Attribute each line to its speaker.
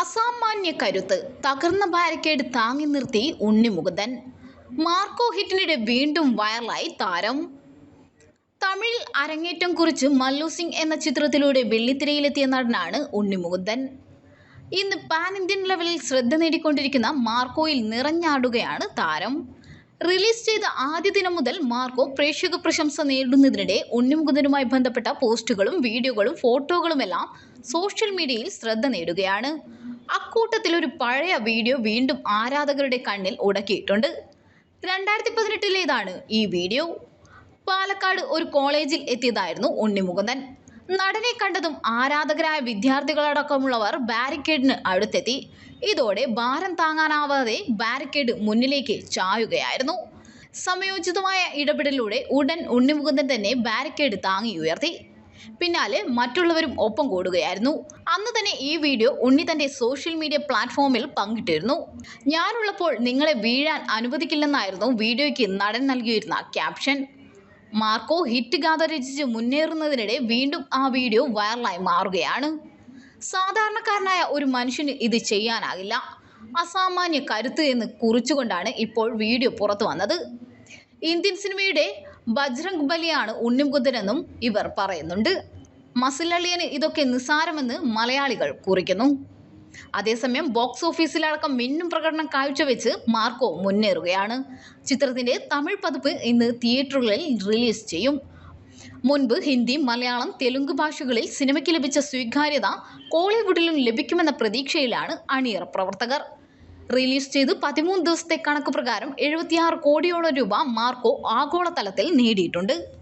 Speaker 1: അസാമാന്യ കരുത്ത് തകർന്ന ബാരിക്കേഡ് താങ്ങി നിർത്തി ഉണ്ണിമുകുന്ദൻ. മാർക്കോ ഹിറ്റിനിടെ വീണ്ടും വൈറലായി താരം. തമിഴിൽ അരങ്ങേറ്റം കുറിച്ച് മല്ലു സിംഗ് എന്ന ചിത്രത്തിലൂടെ വെള്ളിത്തിരയിലെത്തിയ നടനാണ് ഉണ്ണിമുകുന്ദൻ. ഇന്ന് പാൻ ഇന്ത്യൻ ലെവലിൽ ശ്രദ്ധ നേടിക്കൊണ്ടിരിക്കുന്ന മാർക്കോയിൽ നിറഞ്ഞാടുകയാണ് താരം. റിലീസ് ചെയ്ത ആദ്യ ദിനം മുതൽ മാർക്കോ പ്രേക്ഷക പ്രശംസ നേടുന്നതിനിടെ ഉണ്ണിമുകുന്ദനുമായി ബന്ധപ്പെട്ട പോസ്റ്റുകളും വീഡിയോകളും ഫോട്ടോകളുമെല്ലാം സോഷ്യൽ മീഡിയയിൽ ശ്രദ്ധ നേടുകയാണ്. അക്കൂട്ടത്തിൽ ഒരു പഴയ വീഡിയോ വീണ്ടും ആരാധകരുടെ കണ്ണിൽ ഉടക്കിയിട്ടുണ്ട്. രണ്ടായിരത്തി പതിനെട്ടിലേതാണ് ഈ വീഡിയോ. പാലക്കാട് ഒരു കോളേജിൽ എത്തിയതായിരുന്നു ഉണ്ണിമുകുന്ദൻ. നടനെ കണ്ടതും ആരാധകരായ വിദ്യാർത്ഥികളടക്കമുള്ളവർ ബാരിക്കേഡിന് അടുത്തെത്തി. ഇതോടെ ഭാരം താങ്ങാനാവാതെ ബാരിക്കേഡ് മുന്നിലേക്ക് ചായുകയായിരുന്നു. സമയോചിതമായ ഇടപെടലിലൂടെ ഉടൻ ഉണ്ണിമുകുന്ദൻ തന്നെ ബാരിക്കേഡ് താങ്ങി ഉയർത്തി. പിന്നാലെ മറ്റുള്ളവരും ഒപ്പം കൂടുകയായിരുന്നു. അന്ന് തന്നെ ഈ വീഡിയോ ഉണ്ണി തന്റെ സോഷ്യൽ മീഡിയ പ്ലാറ്റ്ഫോമിൽ പങ്കിട്ടിരുന്നു. ഞാനുള്ളപ്പോൾ നിങ്ങളെ വീഴാൻ അനുവദിക്കില്ലെന്നായിരുന്നു വീഡിയോയ്ക്ക് നടൻ നൽകിയിരുന്ന ക്യാപ്ഷൻ മാർക്കോ ഹിറ്റ് ഗാഥ രചിച്ച് മുന്നേറുന്നതിനിടെ വീണ്ടും ആ വീഡിയോ വൈറലായി മാറുകയാണ്. സാധാരണക്കാരനായ ഒരു മനുഷ്യന് ഇത് ചെയ്യാനാകില്ല. അസാമാന്യ കരുത്ത് എന്ന് കുറിച്ചുകൊണ്ടാണ് ഇപ്പോൾ വീഡിയോ പുറത്തു വന്നത്. ഇന്ത്യൻ സിനിമയുടെ ബജ്രംഗ് ബലിയാണ് ഉണ്ണിമുകുന്ദനെന്നും ഇവർ പറയുന്നുണ്ട്. മസിലളിയന് ഇതൊക്കെ നിസ്സാരമെന്ന് മലയാളികൾ കുറിക്കുന്നു. അതേസമയം ബോക്സ് ഓഫീസിലടക്കം മിന്നും പ്രകടനം കാഴ്ചവെച്ച് മാർക്കോ മുന്നേറുകയാണ്. ചിത്രത്തിന്റെ തമിഴ് പതിപ്പ് ഇന്ന് തിയേറ്ററുകളിൽ റിലീസ് ചെയ്യും. മുൻപ് ഹിന്ദി മലയാളം തെലുങ്ക് ഭാഷകളിൽ സിനിമയ്ക്ക് ലഭിച്ച സ്വീകാര്യത കോളിവുഡിലും ലഭിക്കുമെന്ന പ്രതീക്ഷയിലാണ് അണിയറ പ്രവർത്തകർ. റിലീസ് ചെയ്ത്. പതിമൂന്ന് ദിവസത്തെ കണക്ക് പ്രകാരം എഴുപത്തിയാറ് കോടിയോളം രൂപ മാർക്കോ ആഗോളതലത്തിൽ നേടിയിട്ടുണ്ട്.